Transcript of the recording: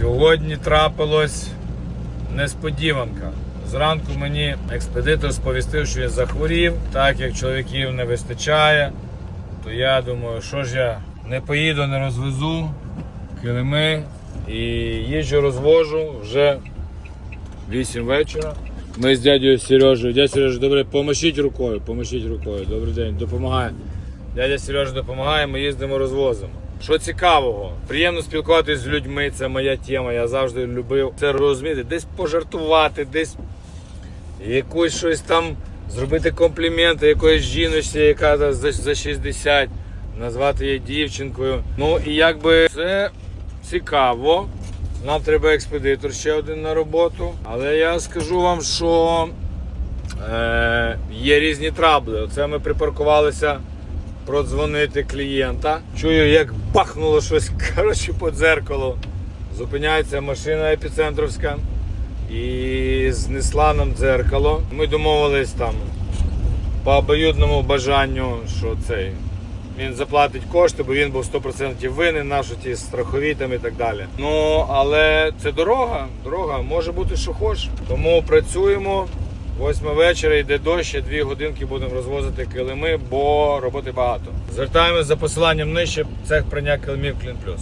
Сьогодні трапилось несподіванка. Зранку мені експедитор сповістив, що я захворів, так як чоловіків не вистачає, то я думаю, що ж я не поїду, не розвезу килими і їжджу, розвожу вже 8 вечора. Ми з дядю Сережею. Дядя Сережа, добре, помашіть рукою, помашіть рукою. Добрий день, допомагає. Дядя Сережа допомагає, ми їздимо, розвозимо. Що цікавого, приємно спілкуватися з людьми, це моя тема. Я завжди любив це розуміти, десь пожартувати, десь якусь щось там зробити компліменти якоїсь жіночці, яка за, за, за 60, назвати її дівчинкою. Ну і якби це цікаво. Нам треба експедитор ще один на роботу. Але я скажу вам, що е, є різні трабли. Оце ми припаркувалися продзвонити клієнта. Чую, як бахнуло щось коротше, по дзеркалу. Зупиняється машина епіцентровська і знесла нам дзеркало. Ми домовились там по обоюдному бажанню, що цей. Він заплатить кошти, бо він був 100% винен, наші ті страхові там і так далі. Ну, але це дорога, дорога, може бути, що хочеш. Тому працюємо. Восьма вечора йде дощ, дві годинки будемо розвозити килими, бо роботи багато. Звертаємось за посиланням нижче цех прийняття килимів Клін Плюс.